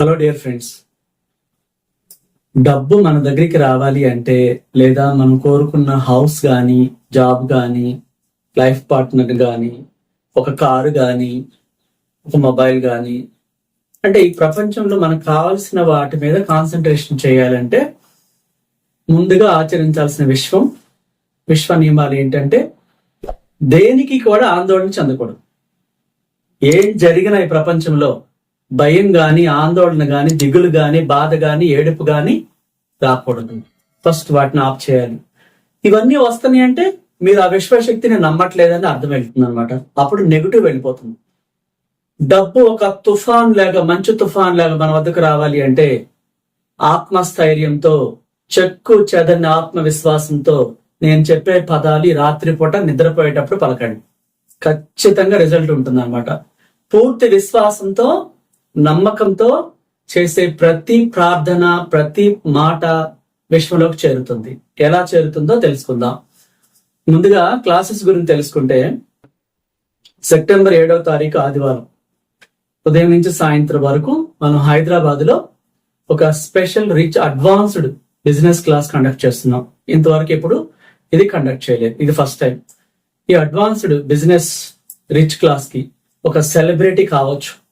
Hello dear friends డబ్బు మన దగ్గరికి రావాలి అంటే లేదా మనం కోరుకున్న హౌస్ కానీ జాబ్ కానీ లైఫ్ పార్ట్నర్ కానీ ఒక కారు కానీ ఒక మొబైల్ కానీ అంటే ఈ ప్రపంచంలో మనకు కావాల్సిన వాటి మీద కాన్సన్ట్రేషన్ చేయాలంటే ముందుగా ఆచరించాల్సిన విశ్వం విశ్వ నియమాలు ఏంటంటే దేనికి కూడా ఆందోళన చెందకూడదు. ఏం జరిగిన ఈ ప్రపంచంలో భయం గాని ఆందోళన గాని దిగులు గాని బాధ గాని ఏడుపు గాని రాకూడదు. ఫస్ట్ వాటిని ఆఫ్ చేయాలి. ఇవన్నీ వస్తున్నాయి అంటే మీరు ఆ విశ్వశక్తిని నమ్మట్లేదని అర్థం వెళ్తుంది అనమాట అప్పుడు నెగిటివ్ వెళ్ళిపోతుంది. డబ్బు ఒక తుఫాన్ లాగా మంచు తుఫాన్ లాగా మన వద్దకు రావాలి అంటే ఆత్మస్థైర్యంతో చెక్కు చెదని ఆత్మవిశ్వాసంతో నేను చెప్పే పదాలు రాత్రిపూట నిద్రపోయేటప్పుడు పలకండి. ఖచ్చితంగా రిజల్ట్ ఉంటుంది అనమాట పూర్తి విశ్వాసంతో నమ్మకంతో చేసే ప్రతి ప్రార్థన ప్రతి మాట విశ్వంలోకి చేరుతుంది. ఎలా చేరుతుందో తెలుసుకుందాం. ముందుగా క్లాసెస్ గురించి తెలుసుకుంటే సెప్టెంబర్ ఏడవ తారీఖు ఆదివారం ఉదయం నుంచి సాయంత్రం వరకు మనం హైదరాబాద్లో ఒక special rich advanced business class conduct చేస్తున్నాం. ఇంతవరకు ఎప్పుడు ఇది కండక్ట్ చేయలేదు. ఇది ఫస్ట్ టైం. ఈ అడ్వాన్స్డ్ బిజినెస్ రిచ్ క్లాస్కి ఒక సెలబ్రిటీ కావచ్చు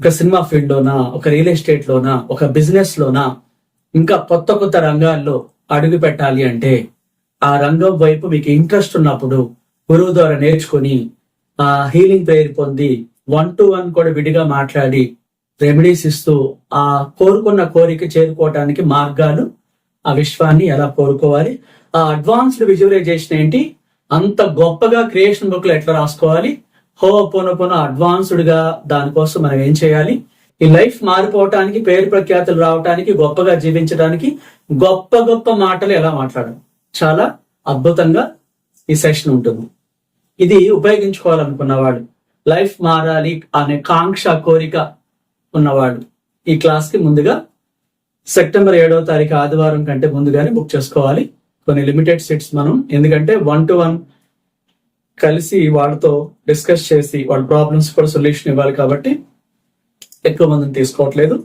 ఒక సినిమా ఫీల్డ్ లోనా ఒక రియల్ ఎస్టేట్ లోనా ఒక బిజినెస్ లోనా ఇంకా కొత్త కొత్త రంగాల్లో అడుగు పెట్టాలి అంటే ఆ రంగం వైపు మీకు ఇంట్రెస్ట్ ఉన్నప్పుడు గురువు ద్వారా నేర్చుకుని ఆ హీలింగ్ ప్రేయర్ పొంది వన్ టు వన్ కూడా విడిగా మాట్లాడి రెమెడీస్ ఇస్తూ ఆ కోరుకున్న కోరిక చేరుకోవటానికి మార్గాలు ఆ విశ్వాన్ని ఎలా కోరుకోవాలి ఆ అడ్వాన్స్డ్ విజువలైజేషన్ ఏంటి అంత గొప్పగా క్రియేషన్ బుక్లో ఎట్లా రాసుకోవాలి హో పోన పోన అడ్వాన్స్డ్గా దానికోసం మనం ఏం చేయాలి? ఈ లైఫ్ మారిపోవటానికి పేరు ప్రఖ్యాతులు రావటానికి గొప్పగా జీవించడానికి గొప్ప గొప్ప మాటలు ఎలా మాట్లాడడం? చాలా అద్భుతంగా ఈ సెషన్ ఉంటుంది. ఇది ఉపయోగించుకోవాలనుకున్నవాడు లైఫ్ మారాలి అనే కాంక్ష కోరిక ఉన్నవాడు ఈ క్లాస్కి ముందుగా సెప్టెంబర్ ఏడవ తారీఖు ఆదివారం కంటే ముందుగానే బుక్ చేసుకోవాలి. కొన్ని లిమిటెడ్ సీట్స్ మనం ఎందుకంటే వన్ టు వన్ కలిసి వాళ్ళతో డిస్కస్ చేసి వాళ్ళ ప్రాబ్లమ్స్ కూడా సొల్యూషన్ ఇవ్వాలి కాబట్టి ఎక్కువ మందిని తీసుకోవట్లేదు.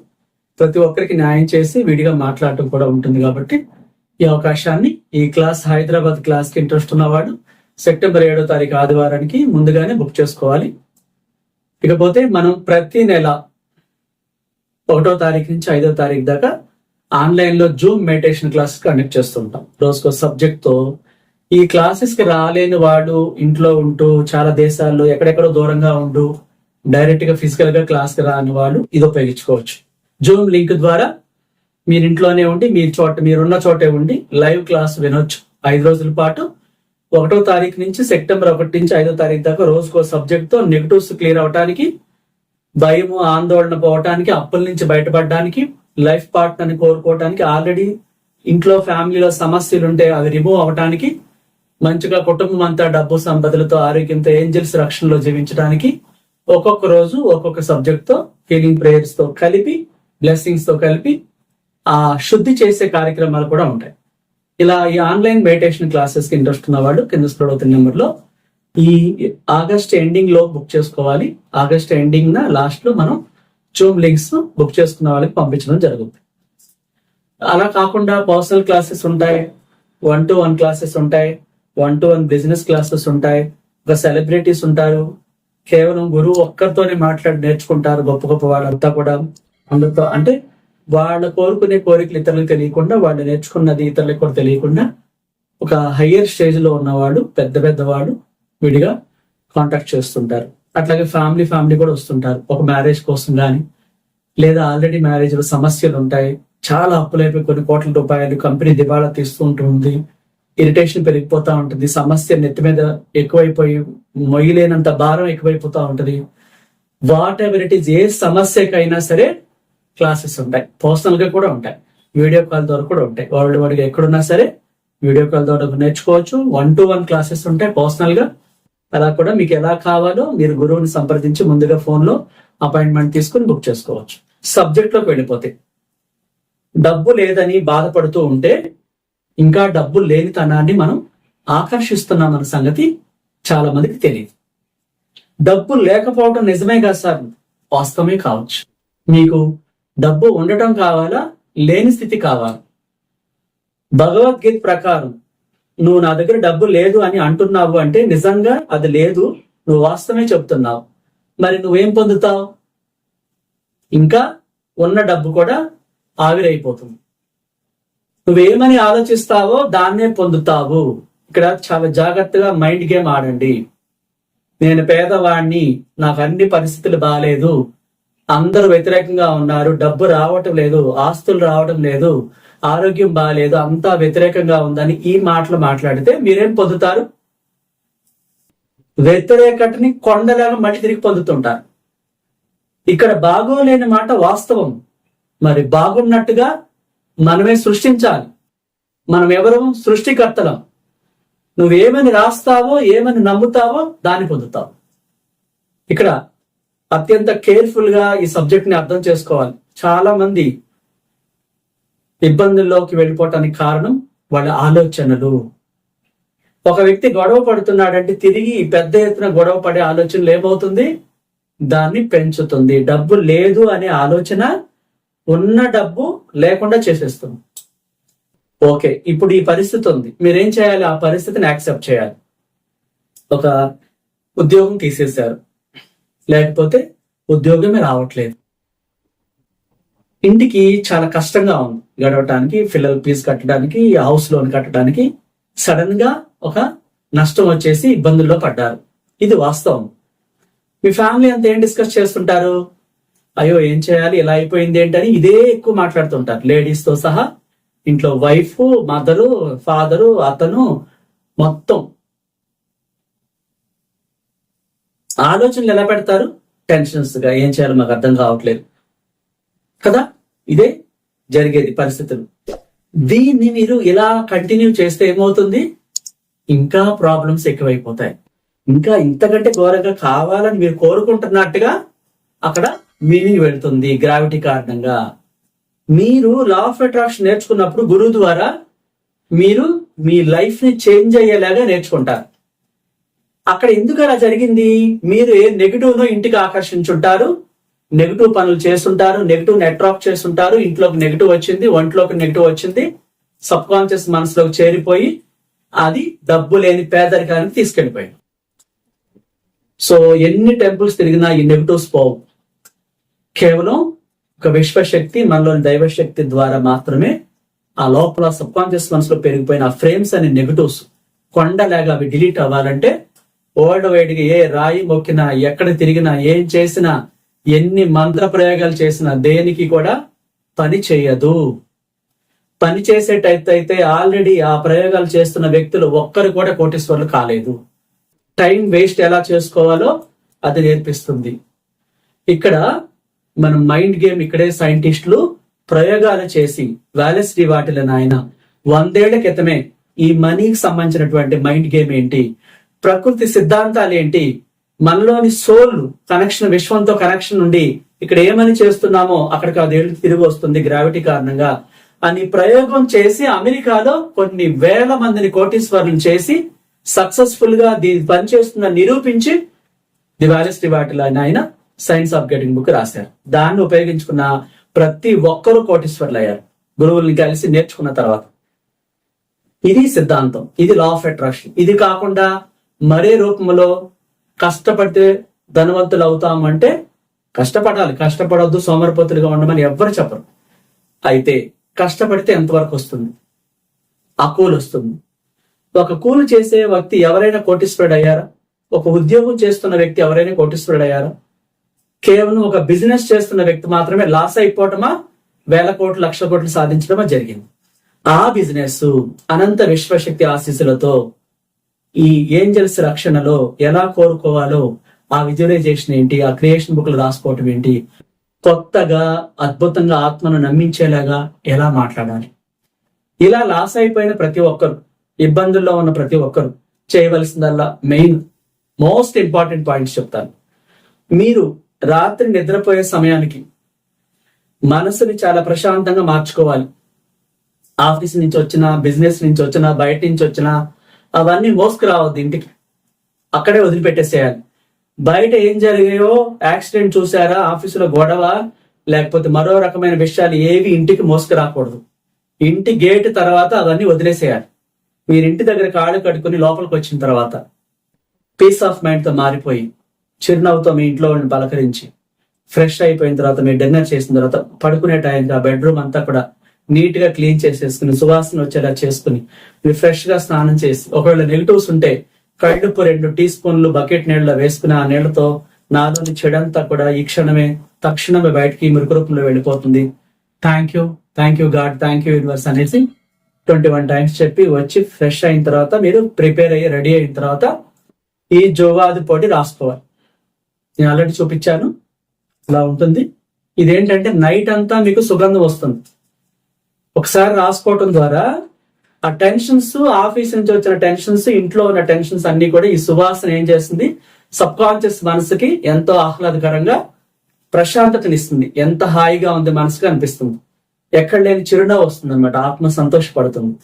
ప్రతి ఒక్కరికి న్యాయం చేసి విడిగా మాట్లాడటం కూడా ఉంటుంది కాబట్టి ఈ అవకాశాన్ని ఈ క్లాస్ హైదరాబాద్ క్లాస్కి ఇంట్రెస్ట్ ఉన్నవాడు సెప్టెంబర్ ఏడో తారీఖు ఆదివారానికి ముందుగానే బుక్ చేసుకోవాలి. ఇకపోతే మనం ప్రతి నెల ఒకటో తారీఖు నుంచి ఐదో తారీఖు దాకా ఆన్లైన్లో జూమ్ మెడిటేషన్ క్లాస్ కండక్ట్ చేస్తుంటాం. రోజుకో సబ్జెక్ట్తో ఈ క్లాసెస్కి రాలేని వాడు ఇంట్లో ఉంటూ చాలా దేశాల్లో ఎక్కడెక్కడో దూరంగా ఉంటూ డైరెక్ట్గా ఫిజికల్గా క్లాస్కి రాని వాళ్ళు ఇది ఉపయోగించుకోవచ్చు. జూమ్ లింక్ ద్వారా మీరు ఇంట్లోనే ఉండి మీ చోట మీరున్న చోటే ఉండి లైవ్ క్లాస్ వినొచ్చు. ఐదు రోజుల పాటు ఒకటో తారీఖు నుంచి సెప్టెంబర్ ఒకటి నుంచి ఐదో తారీఖు దాకా రోజుకో సబ్జెక్ట్తో నెగిటివ్స్ క్లియర్ అవడానికి భయము ఆందోళన పోవటానికి అప్పుల నుంచి బయటపడడానికి లైఫ్ పార్ట్నర్ని కోరుకోవటానికి ఆల్రెడీ ఇంట్లో ఫ్యామిలీలో సమస్యలు ఉంటే అవి రిమూవ్ అవటానికి మంచిగా కుటుంబం అంతా డబ్బు సంపదలతో ఆరోగ్యంతో ఏంజల్స్ రక్షణలో జీవించడానికి ఒక్కొక్క రోజు ఒక్కొక్క సబ్జెక్ట్తో హీలింగ్ ప్రేయర్స్తో కలిపి బ్లెస్సింగ్స్తో కలిపి ఆ శుద్ధి చేసే కార్యక్రమాలు కూడా ఉంటాయి. ఇలా ఈ ఆన్లైన్ మెడిటేషన్ క్లాసెస్కి ఇంట్రెస్ట్ ఉన్నవాడు కింద స్క్రోల్ అవుతున్న నెంబర్లో ఈ ఆగస్ట్ ఎండింగ్లో బుక్ చేసుకోవాలి. ఆగస్ట్ ఎండింగ్ న లాస్ట్లో మనం జూమ్ లింక్స్ బుక్ చేసుకున్న వాళ్ళకి పంపించడం జరుగుతుంది. అలా కాకుండా పర్సనల్ క్లాసెస్ ఉంటాయి. వన్ టు వన్ క్లాసెస్ ఉంటాయి. One to one business classes ఉంటాయి. ఒక సెలబ్రిటీస్ ఉంటారు. కేవలం గురువు ఒక్కరితోనే మాట్లాడి నేర్చుకుంటారు గొప్ప గొప్ప వాళ్ళంతా కూడా. అందరితో అంటే వాళ్ళ కోరుకునే కోరికలు ఇతరులకు తెలియకుండా వాళ్ళు నేర్చుకున్నది ఇతరులకు కూడా తెలియకుండా ఒక హయ్యర్ స్టేజ్లో ఉన్నవాళ్ళు పెద్ద పెద్దవాడు విడిగా కాంటాక్ట్ చేస్తుంటారు. అట్లాగే ఫ్యామిలీ ఫ్యామిలీ కూడా వస్తుంటారు. ఒక మ్యారేజ్ కోసం కానీ లేదా ఆల్రెడీ మ్యారేజ్లో సమస్యలు ఉంటాయి. చాలా అప్పులైపోయి కొన్ని కోట్ల రూపాయలు కంపెనీ దివాళా తీస్తూ ఉంటుంది ఇరిటేషన్ పెరిగిపోతూ ఉంటుంది. సమస్య నెత్తి మీద ఎక్కువైపోయి మొయ్యలేనంత భారం ఎక్కువైపోతూ ఉంటుంది. వాట్ ఎవర్ ఇట్ ఈస్ ఏ సమస్యకైనా సరే క్లాసెస్ ఉంటాయి. పర్సనల్గా కూడా ఉంటాయి. వీడియో కాల్ ద్వారా కూడా ఉంటాయి. వరల్డ్ వైడ్గా ఎక్కడున్నా సరే వీడియో కాల్ ద్వారా నేర్చుకోవచ్చు. వన్ టు వన్ క్లాసెస్ ఉంటాయి పర్సనల్గా. అలా కూడా మీకు ఎలా కావాలో మీరు గురువుని సంప్రదించి ముందుగా ఫోన్లో అపాయింట్మెంట్ తీసుకుని బుక్ చేసుకోవచ్చు. సబ్జెక్ట్లోకి వెళ్ళిపోతే డబ్బు లేదని బాధపడుతూ ఉంటే ఇంకా డబ్బు లేనితనాన్ని మనం ఆకర్షిస్తున్నామన్న సంగతి చాలా మందికి తెలియదు డబ్బు లేకపోవడం నిజమే కదా సార్? వాస్తవమే కావచ్చు. మీకు డబ్బు ఉండటం కావాలా? లేని స్థితి కావాలా. భగవద్గీత ప్రకారం నువ్వు నా దగ్గర డబ్బు లేదు అని అంటున్నావు అంటే నిజంగా అది లేదు. నువ్వు వాస్తవమే చెప్తున్నావు. మరి నువ్వేం పొందుతావు? ఇంకా ఉన్న డబ్బు కూడా ఆవిరైపోతుంది. నువ్వేమని ఆలోచిస్తావో దాన్నే పొందుతావు. ఇక్కడ చాలా జాగ్రత్తగా మైండ్ గేమ్ ఆడండి. నేను పేదవాణ్ణి నాకు అన్ని పరిస్థితులు బాగాలేదు అందరూ వ్యతిరేకంగా ఉన్నారు. డబ్బు రావటం లేదు ఆస్తులు రావటం లేదు ఆరోగ్యం బాగాలేదు అంతా వ్యతిరేకంగా ఉందని ఈ మాటలు మాట్లాడితే మీరేం పొందుతారు? వ్యతిరేకతని కొండలాగా మళ్ళీ తిరిగి పొందుతుంటారు. ఇక్కడ బాగోలేని మాట వాస్తవం. మరి బాగున్నట్టుగా మనమే సృష్టించాలి. మనం ఎవరు సృష్టికర్తలం. నువ్వేమని రాస్తావో ఏమని నమ్ముతావో దాన్ని పొందుతావు. ఇక్కడ అత్యంత కేర్ఫుల్గా ఈ సబ్జెక్ట్ని అర్థం చేసుకోవాలి. చాలా మంది ఇబ్బందుల్లోకి వెళ్ళిపోవటానికి కారణం వాళ్ళ ఆలోచనలు. ఒక వ్యక్తి గొడవ పడుతున్నాడంటే తిరిగి పెద్ద ఎత్తున గొడవ పడే ఆలోచనలు ఏమవుతుంది? దాన్ని పెంచుతుంది. డబ్బు లేదు అనే ఆలోచన ఉన్న డబ్బు లేకుండా చేసేస్తాం ఓకే ఇప్పుడు ఈ పరిస్థితి ఉంది. మీరేం చేయాలి? ఆ పరిస్థితిని యాక్సెప్ట్ చేయాలి. ఒక ఉద్యోగం తీసేశారు. లేకపోతే ఉద్యోగమే రావట్లేదు. ఇంటికి చాలా కష్టంగా ఉంది. గడవటానికి పిల్లల ఫీజు కట్టడానికి హౌస్ లోన్ కట్టడానికి సడన్గా ఒక నష్టం వచ్చేసి ఇబ్బందుల్లో పడ్డారు. ఇది వాస్తవం. మీ ఫ్యామిలీ అంతా ఏం డిస్కస్ చేస్తుంటారు? అయ్యో ఏం చేయాలి? ఇలా అయిపోయింది ఏంటని ఇదే ఎక్కువ మాట్లాడుతుంటారు. లేడీస్తో సహా ఇంట్లో వైఫ్ మదరు ఫాదరు అతను మొత్తం. ఆలోచనలు ఎలా పెడతారు? టెన్షన్స్గా ఏం చేయాలో మాకు అర్థం కావట్లేదు. కదా? ఇదే జరిగేది పరిస్థితులు. దీన్ని మీరు ఇలా కంటిన్యూ చేస్తే ఏమవుతుంది? ఇంకా ప్రాబ్లమ్స్ ఎక్కువైపోతాయి. ఇంకా ఇంతకంటే ఘోరంగా కావాలని మీరు కోరుకుంటున్నట్టుగా అక్కడ మీది వెళ్తుంది గ్రావిటీ కారణంగా. మీరు లా ఆఫ్ అట్రాక్షన్ నేర్చుకున్నప్పుడు గురువు ద్వారా మీరు మీ లైఫ్ని చేంజ్ అయ్యేలాగా నేర్చుకుంటారు. అక్కడ ఎందుకు అలా జరిగింది? మీరు ఏ నెగిటివ్ను ఇంటికి ఆకర్షించుంటారు. నెగిటివ్ పనులు చేస్తుంటారు నెగిటివ్ అట్రాక్ట్ చేస్తుంటారు. ఇంట్లోకి నెగిటివ్ వచ్చింది ఒంట్లోకి నెగిటివ్ వచ్చింది. సబ్ కాన్షియస్ మనసులోకి చేరిపోయి అది డబ్బు లేని పేదరికానికి తీసుకెళ్ళిపోయింది సో ఎన్ని టెంపుల్స్ తిరిగినా ఈ నెగిటివ్స్ పోవు. కేవలం ఒక విశ్వశక్తి మనలోని దైవశక్తి ద్వారా మాత్రమే ఆ లోపల సబ్ కాన్షియస్ మనసులో పెరిగిపోయిన ఆ ఫ్రేమ్స్ అనే నెగటివ్స్ కొండలాగా అవి డిలీట్ అవ్వాలంటే వరల్డ్ వైడ్గా ఏ రాయి మొక్కినా ఎక్కడ తిరిగినా ఏం చేసినా ఎన్ని మంత్ర ప్రయోగాలు చేసినా దేనికి కూడా పని చేయదు. పని చేసేటైతే ఆల్రెడీ ఆ ప్రయోగాలు చేస్తున్న వ్యక్తులు ఒక్కరు కూడా కోటీశ్వర్లు కాలేదు. టైం వేస్ట్ ఎలా చేసుకోవాలో అది నేర్పిస్తుంది. ఇక్కడ మన మైండ్ గేమ్ ఇక్కడే సైంటిస్టులు ప్రయోగాలు చేసి వ్యాలెస్టీ వాటిలో నాయన వందేళ్ళ క్రితమే ఈ మనీకి సంబంధించినటువంటి మైండ్ గేమ్ ఏంటి? ప్రకృతి సిద్ధాంతాలు ఏంటి? మనలోని సోల్ కనెక్షన్ విశ్వంతో కనెక్షన్ నుండి ఇక్కడ ఏమని చేస్తున్నామో అక్కడికి అదేళ్ళు తిరిగి వస్తుంది గ్రావిటీ కారణంగా. అని ప్రయోగం చేసి అమెరికాలో కొన్ని వేల మందిని కోటీశ్వరులు చేసి సక్సెస్ఫుల్గా దీని పనిచేస్తుందని నిరూపించి ది వ్యాలెస్టీ వాటిల ఆయన సైన్స్ ఆఫ్ గెటింగ్ బుక్ రాశారు. దాన్ని ఉపయోగించుకున్న ప్రతి ఒక్కరూ కోటీశ్వర్లు అయ్యారు గురువుల్ని కలిసి నేర్చుకున్న తర్వాత. ఇది సిద్ధాంతం. ఇది లా ఆఫ్ అట్రాక్షన్ ఇది కాకుండా మరే రూపంలో కష్టపడితే ధనవంతులు అవుతామంటే కష్టపడాలి. కష్టపడొద్దు సోమరపతులుగా ఉండమని ఎవ్వరు చెప్పరు. అయితే కష్టపడితే ఎంతవరకు వస్తుంది? ఆ కూలు వస్తుంది. ఒక కూలి చేసే వ్యక్తి ఎవరైనా కోటీశ్వరుడు అయ్యారా ఒక ఉద్యోగం చేస్తున్న వ్యక్తి ఎవరైనా కోటీశ్వరుడు అయ్యారా కేవలం ఒక బిజినెస్ చేస్తున్న వ్యక్తి మాత్రమే లాస్ అయిపోవటమా? వేల కోట్లు లక్షల కోట్లు సాధించడమా జరిగింది. ఆ బిజినెస్ అనంత విశ్వశక్తి ఆశీస్సులతో ఈ ఏంజల్స్ రక్షణలో ఎలా కోరుకోవాలో ఆ విజువలైజేషన్ ఏంటి ఆ క్రియేషన్ బుక్లు రాసుకోవటం ఏంటి కొత్తగా అద్భుతంగా ఆత్మను నమ్మించేలాగా ఎలా మాట్లాడాలి? ఇలా లాస్ అయిపోయిన ప్రతి ఒక్కరు ఇబ్బందుల్లో ఉన్న ప్రతి ఒక్కరు చేయవలసిందల్లా మెయిన్ మోస్ట్ ఇంపార్టెంట్ పాయింట్స్ చెప్తాను. మీరు రాత్రి నిద్రపోయే సమయానికి మనసుని చాలా ప్రశాంతంగా మార్చుకోవాలి. ఆఫీస్ నుంచి వచ్చినా బిజినెస్ నుంచి వచ్చినా బయట నుంచి వచ్చినా అవన్నీ మోసుకురావద్దు ఇంటికి. అక్కడే వదిలిపెట్టేసేయాలి. బయట ఏం జరిగాయో యాక్సిడెంట్ చూసారా ఆఫీసులో గొడవ లేకపోతే మరో రకమైన విషయాలు ఏవి ఇంటికి మోసుకురాకూడదు. ఇంటి గేట్ తర్వాత అవన్నీ వదిలేసేయాలి. మీరు ఇంటి దగ్గర కాళ్ళు కట్టుకుని లోపలికి వచ్చిన తర్వాత పీస్ ఆఫ్ మైండ్తో మారిపోయి చిరునవ్వుతో మీ ఇంట్లో వాళ్ళని పలకరించి ఫ్రెష్ అయిపోయిన తర్వాత మీరు డిన్నర్ చేసిన తర్వాత పడుకునే టైంకి ఆ బెడ్రూమ్ అంతా కూడా నీట్గా క్లీన్ చేసేసుకుని సువాసన వచ్చేలా చేసుకుని మీరు ఫ్రెష్గా స్నానం చేసి ఒకవేళ నెగిటివ్స్ ఉంటే కళ్ళుప్పు రెండు టీ స్పూన్లు బకెట్ నీళ్ళలో వేసుకుని ఆ నీళ్ళతో నాలోని చెడంతా కూడా ఈ క్షణమే తక్షణమే బయటికి మురుకు రూపంలో వెళ్ళిపోతుంది. Thank you thank you God thank you universe అనేసి ట్వంటీ వన్ టైమ్స్ చెప్పి వచ్చి ఫ్రెష్ అయిన తర్వాత మీరు ప్రిపేర్ అయ్యి రెడీ అయిన తర్వాత ఈ జోవాది పొడి రాసుకోవాలి. నేను ఆల్రెడీ చూపించాను. ఇలా ఉంటుంది. ఇదేంటంటే నైట్ అంతా మీకు సుగంధం వస్తుంది. ఒకసారి రాసుకోవటం ద్వారా ఆ టెన్షన్స్ ఆఫీస్ నుంచి వచ్చిన టెన్షన్స్ ఇంట్లో ఉన్న టెన్షన్స్ అన్ని కూడా ఈ సువాసన ఏం చేస్తుంది? సబ్ కాన్షియస్ మనసుకి ఎంతో ఆహ్లాదకరంగా ప్రశాంతతనిస్తుంది. ఎంత హాయిగా ఉంది మనసుకు అనిపిస్తుంది. ఎక్కడ లేని చిరునవ్వు వస్తుంది అనమాట ఆత్మ సంతోషపడుతుంది.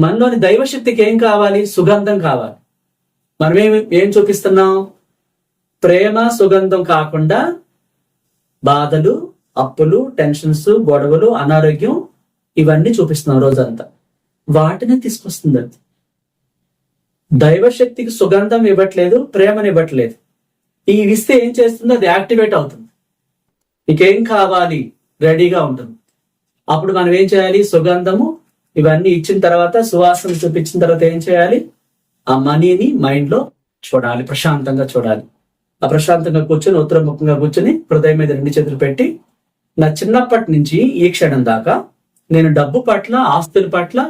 మనలోని దైవశక్తికి ఏం కావాలి? సుగంధం కావాలి. మనమేమి ఏం చూపిస్తున్నాం? ప్రేమ సుగంధం కాకుండా బాధలు అప్పులు టెన్షన్స్ గొడవలు అనారోగ్యం ఇవన్నీ చూపిస్తున్నాం రోజంతా. వాటిని తీసుకొస్తుంది అది. దైవశక్తికి సుగంధం ఇవ్వట్లేదు ప్రేమని ఇవ్వట్లేదు. ఈ ఇస్తే ఏం చేస్తుందో? అది యాక్టివేట్ అవుతుంది. నీకేం కావాలి? రెడీగా ఉంటుంది. అప్పుడు మనం ఏం చేయాలి? సుగంధము ఇవన్నీ ఇచ్చిన తర్వాత సువాసన చూపించిన తర్వాత ఏం చేయాలి? ఆ మనీని మైండ్లో చూడాలి ప్రశాంతంగా చూడాలి. ప్రశాంతంగా కూర్చొని ఉత్తరముఖంగా కూర్చొని హృదయం మీద రెండు చేతులు పెట్టి నా చిన్నప్పటి నుంచి ఈ క్షణం దాకా నేను డబ్బు పట్ల ఆస్తుల పట్ల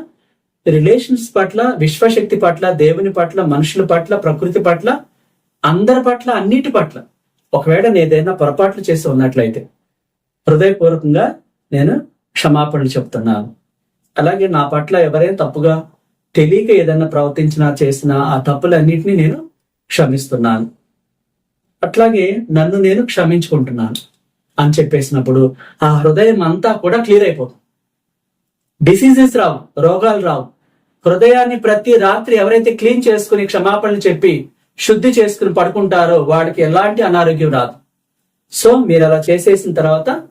రిలేషన్స్ పట్ల విశ్వశక్తి పట్ల దేవుని పట్ల మనుషుల పట్ల ప్రకృతి పట్ల అందరి పట్ల అన్నిటి పట్ల ఒకవేళ నేను ఏదైనా పొరపాట్లు చేసి ఉన్నట్లయితే హృదయపూర్వకంగా నేను క్షమాపణలు చెప్తున్నాను. అలాగే నా పట్ల ఎవరైనా తప్పుగా తెలియక ఏదైనా ప్రవర్తించినా చేసినా ఆ తప్పులన్నింటినీ నేను క్షమిస్తున్నాను. అట్లాగే నన్ను నేను క్షమించుకుంటున్నాను అని చెప్పేసినప్పుడు ఆ హృదయం అంతా కూడా క్లియర్ అయిపోతుంది. డిసీజెస్ రావు రోగాలు రావు. హృదయాన్ని ప్రతి రాత్రి ఎవరైతే క్లీన్ చేసుకుని క్షమాపణలు చెప్పి శుద్ధి చేసుకుని పడుకుంటారో వాడికి ఎలాంటి అనారోగ్యం రాదు. సో మీరు అలా చేసేసిన తర్వాత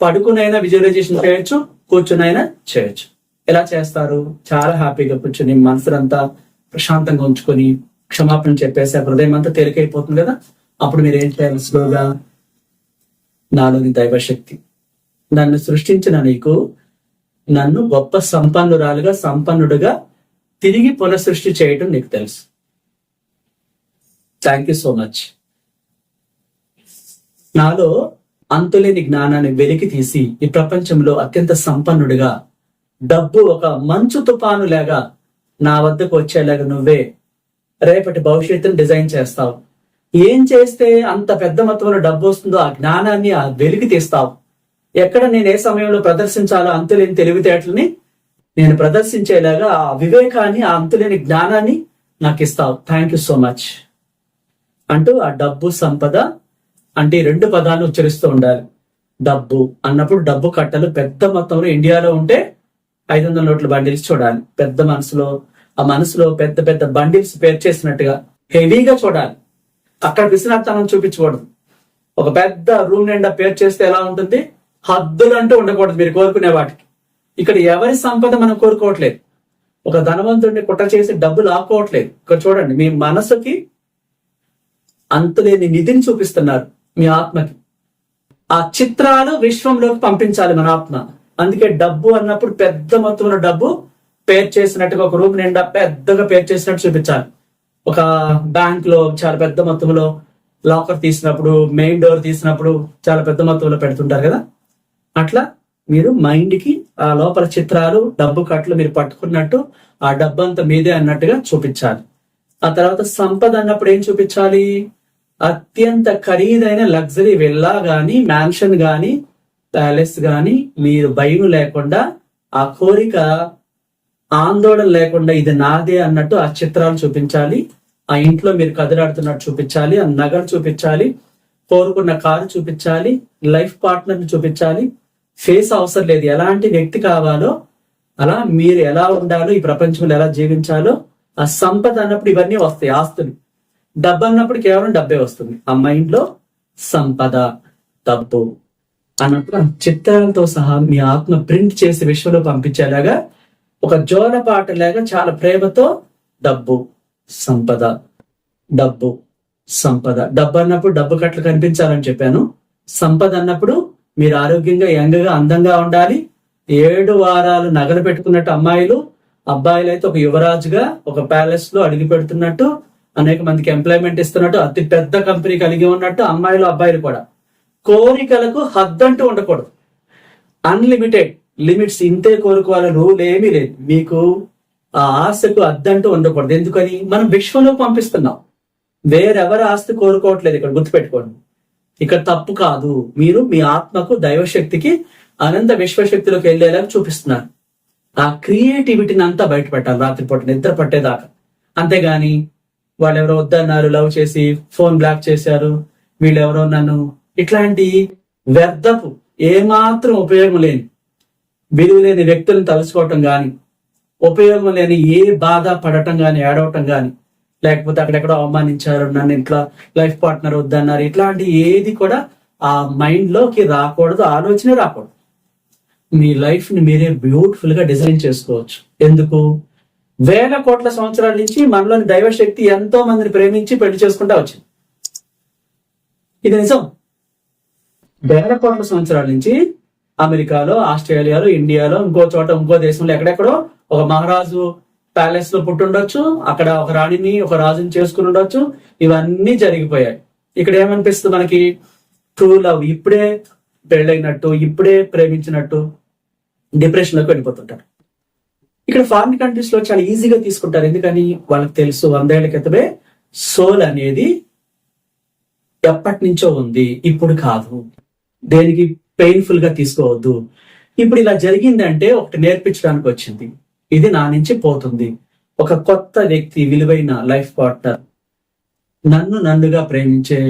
పడుకునైనా విజువలైజేషన్ చేయొచ్చు కూర్చునైనా చేయొచ్చు. ఎలా చేస్తారు? చాలా హ్యాపీగా కూర్చుని మనసునంతా ప్రశాంతంగా ఉంచుకొని క్షమాపణ చెప్పేసి ఆ హృదయం అంతా తేలికైపోతుంది కదా? అప్పుడు మీరు ఏం చేయాలి? స్లోగా నాలోని దైవశక్తి. నన్ను సృష్టించిన నీకు నన్ను గొప్ప సంపన్నురాలుగా సంపన్నుడుగా తిరిగి పునఃసృష్టి చేయటం నీకు తెలుసు. థ్యాంక్ యూ సో మచ్ నాలో అంతులేని జ్ఞానాన్ని వెలికి తీసి ఈ ప్రపంచంలో అత్యంత సంపన్నుడిగా డబ్బు ఒక మంచు తుపాను లాగా నా వద్దకు వచ్చేలాగా నువ్వే రేపటి భవిష్యత్తును డిజైన్ చేస్తావు. ఏం చేస్తే అంత పెద్ద మొత్తంలో డబ్బు వస్తుందో ఆ జ్ఞానాన్ని ఆ వెలికి తీస్తావు. ఎక్కడ నేను ఏ సమయంలో ప్రదర్శించాలో అంతులేని తెలివితేటలని నేను ప్రదర్శించేలాగా ఆ వివేకాన్ని ఆ అంతులేని జ్ఞానాన్ని నాకు ఇస్తావు. థ్యాంక్ యూ సో మచ్ అంటూ ఆ డబ్బు సంపద అంటే రెండు పదాలు ఉచ్చరిస్తూ ఉండాలి. డబ్బు అన్నప్పుడు డబ్బు కట్టలు పెద్ద మొత్తంలో ఇండియాలో ఉంటే ఐదు వందల నోట్ల బండిల్స్ చూడాలి. పెద్ద మనసులో ఆ మనసులో పెద్ద పెద్ద బండిల్స్ పేరు చేసినట్టుగా హెవీగా చూడాలి. అక్కడ విశ్రాంతనం చూపించకూడదు. ఒక పెద్ద రూమ్ నిండా పేరు చేస్తే ఎలా ఉంటుంది? హద్దులు అంటూ ఉండకూడదు మీరు కోరుకునే వాటికి. ఇక్కడ ఎవరి సంపద మనం కోరుకోవట్లేదు. ఒక ధనవంతుడిని కుట్ర చేసి డబ్బులు ఆపుకోవట్లేదు. ఇక్కడ చూడండి మీ మనసుకి అంతులేని నిధిని చూపిస్తున్నారు మీ ఆత్మకి. ఆ చిత్రాలు విశ్వంలోకి పంపించాలి మన ఆత్మ. అందుకే డబ్బు అన్నప్పుడు పెద్ద మొత్తంలో డబ్బు పేర్ చేసినట్టుగా ఒక రూమ్ నిండా పెద్దగా పేర్ చేసినట్టు చూపించాలి. ఒక బ్యాంక్లో చాలా పెద్ద మొత్తంలో లాకర్ తీసినప్పుడు మెయిన్ డోర్ తీసినప్పుడు చాలా పెద్ద మొత్తంలో పెడుతుంటారు కదా? అట్లా మీరు మైండ్కి ఆ లోపల చిత్రాలు డబ్బు కట్లు మీరు పట్టుకున్నట్టు ఆ డబ్బు అంతా మీదే అన్నట్టుగా చూపించాలి. ఆ తర్వాత సంపద అన్నప్పుడు ఏం చూపించాలి? అత్యంత ఖరీదైన లగ్జరీ విల్లా గాని మ్యాన్షన్ గాని ప్యాలెస్ గాని మీరు భయం లేకుండా ఆ కోరిక ఆందోళన లేకుండా ఇది నాదే అన్నట్టు ఆ చిత్రాలు చూపించాలి ఆ ఇంట్లో మీరు కదలాడుతున్నట్టు చూపించాలి ఆ నగలు చూపించాలి కోరుకున్న కారు చూపించాలి లైఫ్ పార్ట్నర్ని చూపించాలి. ఫేస్ అవసరం లేదు. ఎలాంటి వ్యక్తి కావాలో అలా మీరు ఎలా ఉండాలో ఈ ప్రపంచంలో ఎలా జీవించాలో ఆ సంపద అన్నప్పుడు ఇవన్నీ వస్తాయి ఆస్తులు. డబ్బు అన్నప్పుడు కేవలం డబ్బే వస్తుంది. ఆ మైండ్లో సంపద డబ్బు అన్నప్పుడు చిత్రాలతో సహా మీ ఆత్మ ప్రింట్ చేసి విశ్వంలో పంపించేలాగా ఒక జోలపాటలాగా చాలా ప్రేమతో డబ్బు సంపద డబ్బు సంపద. డబ్బు అన్నప్పుడు డబ్బు కట్లు కనిపించాలని చెప్పాను. సంపద అన్నప్పుడు మీరు ఆరోగ్యంగా యంగ్గా అందంగా ఉండాలి. ఏడు వారాలు నగలు పెట్టుకున్నట్టు అమ్మాయిలు అబ్బాయిలు అయితే ఒక యువరాజుగా ఒక ప్యాలెస్లో అడుగు పెడుతున్నట్టు అనేక మందికి ఎంప్లాయ్మెంట్ ఇస్తున్నట్టు అతి పెద్ద కంపెనీ కలిగి ఉన్నట్టు అమ్మాయిలు అబ్బాయిలు కూడా. కోరికలకు హద్దంటూ ఉండకూడదు. అన్లిమిటెడ్. లిమిట్స్ ఇంతే కోరుకోవాలి రూల్ ఏమీ లేదు. మీకు ఆ ఆశకు అద్దంటూ ఉండకూడదు. ఎందుకని? మనం విశ్వంలో పంపిస్తున్నాం. వేరెవరి ఆస్తి కోరుకోవట్లేదు ఇక్కడ గుర్తుపెట్టుకోండి. ఇక్కడ తప్పు కాదు. మీరు మీ ఆత్మకు దైవశక్తికి అనంత విశ్వశక్తిలోకి వెళ్ళేలా చూపిస్తున్నారు. ఆ క్రియేటివిటీని అంతా బయట పెట్టాలి రాత్రిపూట నిద్ర పట్టేదాకా. అంతేగాని వాళ్ళు ఎవరో వద్దన్నారు లవ్ చేసి ఫోన్ బ్లాక్ చేశారు వీళ్ళెవరో నన్ను ఇట్లాంటి వ్యర్థపు ఏమాత్రం ఉపయోగం లేని విలువ లేని వ్యక్తులను తలుచుకోవటం కానీ ఉపయోగం లేని ఏ బాధ పడటం కానీ ఏడవటం కానీ లేకపోతే అక్కడెక్కడో అవమానించారు నన్ను ఇట్లా లైఫ్ పార్ట్నర్ వద్దన్నారు ఇట్లాంటి ఏది కూడా ఆ మైండ్లోకి రాకూడదు ఆలోచనే రాకూడదు. మీ లైఫ్ని మీరే బ్యూటిఫుల్గా డిజైన్ చేసుకోవచ్చు. ఎందుకు? వేల కోట్ల సంవత్సరాల నుంచి మనలోని దైవశక్తి ఎంతో మందిని ప్రేమించి పెళ్ళి చేసుకుంటా వచ్చింది. ఇది నిజం. వేల కోట్ల సంవత్సరాల నుంచి అమెరికాలో ఆస్ట్రేలియాలో ఇండియాలో ఇంకో చోట ఇంకో దేశంలో ఎక్కడెక్కడో ఒక మహారాజు ప్యాలెస్లో పుట్టుండొచ్చు. అక్కడ ఒక రాణిని ఒక రాజుని చేసుకుని ఉండొచ్చు. ఇవన్నీ జరిగిపోయాయి. ఇక్కడ ఏమనిపిస్తుంది మనకి? ట్రూ లవ్ ఇప్పుడే పెళ్ళైనట్టు ఇప్పుడే ప్రేమించినట్టు డిప్రెషన్లోకి వెళ్ళిపోతుంటారు. ఇక్కడ ఫారిన్ కంట్రీస్లో చాలా ఈజీగా తీసుకుంటారు. ఎందుకని? వాళ్ళకి తెలుసు వందేళ్ళ క్రితమే సోల్ అనేది ఎప్పటి నుంచో ఉంది. ఇప్పుడు కాదు. దేనికి పెయిన్ఫుల్గా తీసుకోవద్దు. ఇప్పుడు ఇలా జరిగిందంటే ఒకటి నేర్పించడానికి వచ్చింది. ఇది నా నుంచి పోతుంది. ఒక కొత్త వ్యక్తి విలువైన లైఫ్ పార్ట్నర్ నన్ను నన్నుగా ప్రేమించే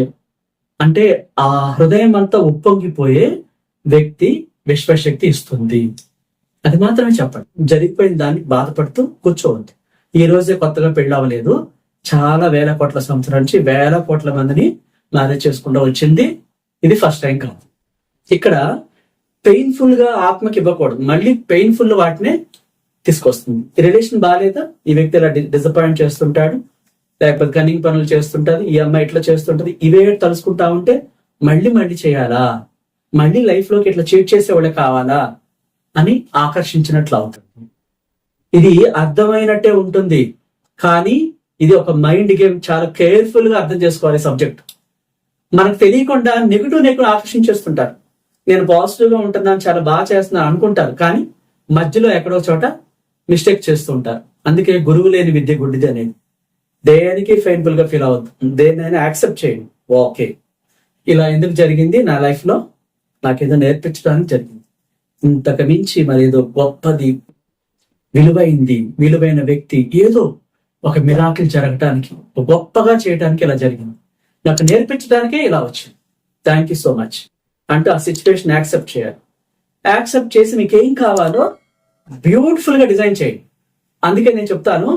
అంటే ఆ హృదయం అంతా ఉప్పొంగిపోయే వ్యక్తి విశ్వశక్తి ఇస్తుంది. అది మాత్రమే చెప్పండి జరిగిపోయిన దాన్ని బాధపడుతూ కూర్చోవద్దు. ఈ రోజే కొత్తగా పెళ్ళి అవ్వలేదు. చాలా వేల కోట్ల సంవత్సరాల నుంచి వేల కోట్ల మందిని మ్యారేజ్ చేసుకుంటూ వచ్చింది. ఇది ఫస్ట్ టైం కాదు. ఇక్కడ పెయిన్ఫుల్గా ఆత్మకి ఇవ్వకూడదు. మళ్ళీ పెయిన్ఫుల్ వాటినే తీసుకొస్తుంది. రిలేషన్ బాగాలేదా ఈ వ్యక్తి ఇలా డిసప్పాయింట్ చేస్తుంటాడు లేకపోతే కన్నింగ్ పనులు చేస్తుంటది ఈ అమ్మాయి ఇట్లా చేస్తుంటది ఇవే తలుసుకుంటా ఉంటే మళ్ళీ మళ్ళీ చేయాలా? మళ్ళీ లైఫ్లోకి ఇట్లా చీట్ చేసేవాళ్ళే కావాలా? అని ఆకర్షించినట్లు అవుతుంది. ఇది అర్థమైనట్టే ఉంటుంది. కానీ ఇది ఒక మైండ్ గేమ్ చాలా కేర్ఫుల్గా అర్థం చేసుకోవాలి సబ్జెక్ట్ మనకు తెలియకుండా నెగిటివ్ నెగిటివ్ ఆకర్షించేస్తుంటారు. నేను పాజిటివ్గా చాలా బాగా చేస్తున్నాను అనుకుంటారు. కానీ మధ్యలో ఎక్కడో చోట మిస్టేక్ చేస్తుంటారు అందుకే గురువు లేని విద్య గుడ్డిది అనేది. దేనికి ఫెయిన్ఫుల్గా ఫీల్ అవద్దు దేనైనా యాక్సెప్ట్ చేయండి. ఓకే ఇలా ఎందుకు జరిగింది? నా లైఫ్లో నాకేదో నేర్పించడానికి జరిగింది. ఇంతకు మించి మరి ఏదో గొప్పది విలువైంది విలువైన వ్యక్తి ఏదో ఒక మిరాకిల్ జరగటానికి గొప్పగా చేయడానికి ఇలా జరిగింది. నాకు నేర్పించడానికే ఇలా వచ్చింది. థ్యాంక్ యూ సో మచ్ అంటే ఆ సిచ్యువేషన్ యాక్సెప్ట్ చేయాలి. యాక్సెప్ట్ చేసి మీకు ఏం కావాలో బ్యూటిఫుల్గా డిజైన్ చేయండి. అందుకే నేను చెప్తాను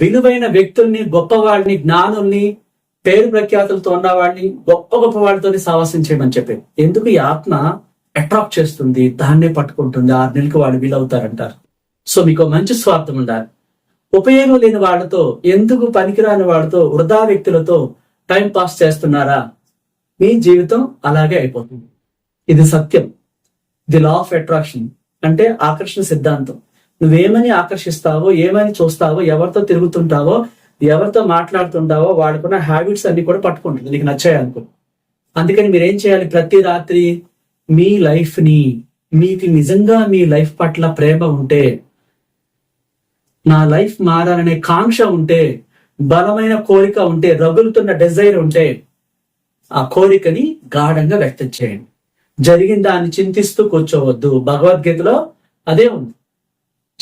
విలువైన వ్యక్తుల్ని గొప్పవాడిని జ్ఞానుల్ని పేరు ప్రఖ్యాతులతో ఉన్నవాడిని గొప్ప గొప్ప వాడితో సావాసం చేయమని చెప్పి. ఎందుకు ఈ ఆత్మ అట్రాక్ట్ చేస్తుంది దాన్నే పట్టుకుంటుంది ఆరు నెలలకు వాళ్ళు వీలవుతారంటారు. సో మీకు మంచి స్వార్థం ఉండాలి. ఉపయోగం లేని వాళ్ళతో ఎందుకు పనికిరాని వాళ్ళతో వృధా వ్యక్తులతో టైం పాస్ చేస్తున్నారా? మీ జీవితం అలాగే అయిపోతుంది. ఇది సత్యం. The law of attraction. అంటే ఆకర్షణ సిద్ధాంతం. నువ్వేమని ఆకర్షిస్తావో ఏమని చూస్తావో ఎవరితో తిరుగుతుంటావో ఎవరితో మాట్లాడుతుంటావో వాడుకున్న హ్యాబిట్స్ అన్ని కూడా పట్టుకుంటుంది నీకు నచ్చాయి అనుకో. అందుకని మీరేం చేయాలి? ప్రతి రాత్రి మీ లైఫ్ని మీకు నిజంగా మీ లైఫ్ పట్ల ప్రేమ ఉంటే నా లైఫ్ మారాలనే కాంక్ష ఉంటే బలమైన కోరిక ఉంటే రగులుతున్న డిజైర్ ఉంటే ఆ కోరికని గాఢంగా వ్యక్తం చేయండి. జరిగిన దాన్ని చింతిస్తూ కూర్చోవద్దు. భగవద్గీతలో అదే ఉంది.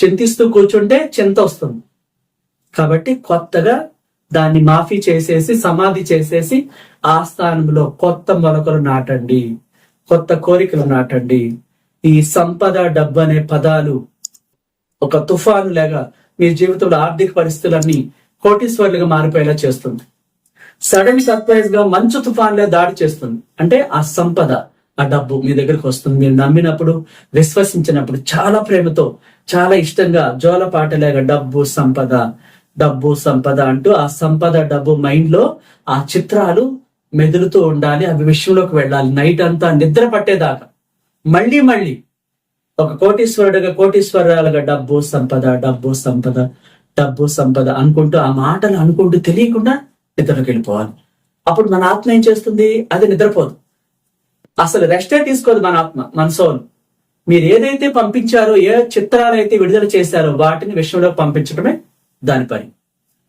చింతిస్తూ కూర్చుంటే చింత వస్తుంది. కాబట్టి కొత్తగా దాన్ని మాఫీ చేసేసి సమాధి చేసేసి ఆ స్థానంలో కొత్త మొలకలు నాటండి. కొత్త కోరికలు నాటండి. ఈ సంపద డబ్బు అనే పదాలు ఒక తుఫాను లాగా మీ జీవితంలో ఆర్థిక పరిస్థితులన్నీ కోటీశ్వర్లుగా మారిపోయేలా చేస్తుంది. సడన్ సర్ప్రైజ్గా మంచు తుఫాన్లే దాడి చేస్తుంది. అంటే ఆ సంపద. ఆ డబ్బు మీ దగ్గరకు వస్తుంది. మీరు నమ్మినప్పుడు విశ్వసించినప్పుడు చాలా ప్రేమతో చాలా ఇష్టంగా జోల పాటలాగా డబ్బు సంపద డబ్బు సంపద అంటూ ఆ సంపద డబ్బు మైండ్లో ఆ చిత్రాలు మెదులుతూ ఉండాలి. అవి విషయంలోకి వెళ్ళాలి. నైట్ అంతా నిద్ర పట్టేదాకా. మళ్ళీ మళ్ళీ ఒక కోటీశ్వరుడుగా కోటీశ్వరాలుగా డబ్బు సంపద డబ్బు సంపద డబ్బు సంపద అనుకుంటూ ఆ మాటలు అనుకుంటూ తెలియకుండా నిద్రలోకి వెళ్ళిపోవాలి. అప్పుడు మన ఆత్మ ఏం చేస్తుంది? అది నిద్రపోదు. అసలు రెస్టే తీసుకోదు మన ఆత్మ మన సోల్ మీరు ఏదైతే పంపించారో ఏ చిత్రాలు అయితే విడుదల చేశారో వాటిని విషయంలో పంపించడమే దాని పని.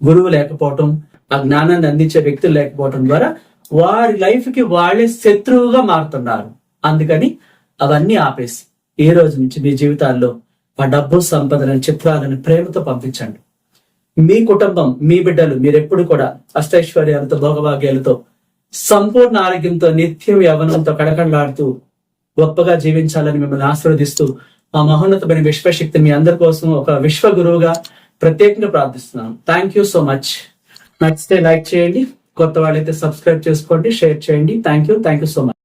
గురువు లేకపోవటం ఆ జ్ఞానాన్ని అందించే వ్యక్తులు లేకపోవటం ద్వారా వారి లైఫ్కి వాళ్ళే శత్రువుగా మారుతున్నారు. అందుకని అవన్నీ ఆపేసి ఈ రోజు నుంచి మీ జీవితాల్లో ఆ డబ్బు సంపదలను చిత్రాలను ప్రేమతో పంపించండి. మీ కుటుంబం మీ బిడ్డలు మీరెప్పుడు కూడా అష్టైశ్వర్యాలతో భోగభాగ్యాలతో సంపూర్ణ ఆరోగ్యంతో నిత్యం యవనంతో కడకడలాడుతూ గొప్పగా జీవించాలని మిమ్మల్ని ఆశీర్వదిస్తూ ఆ మహోన్నతమైన విశ్వశక్తి మీ అందరి కోసం ఒక విశ్వ గురువుగా ప్రత్యేకంగా ప్రార్థిస్తున్నాను. థ్యాంక్ యూ సో మచ్ నచ్చితే లైక్ చేయండి కొత్త వాళ్ళైతే సబ్స్క్రైబ్ చేసుకోండి షేర్ చేయండి. Thank you thank you so much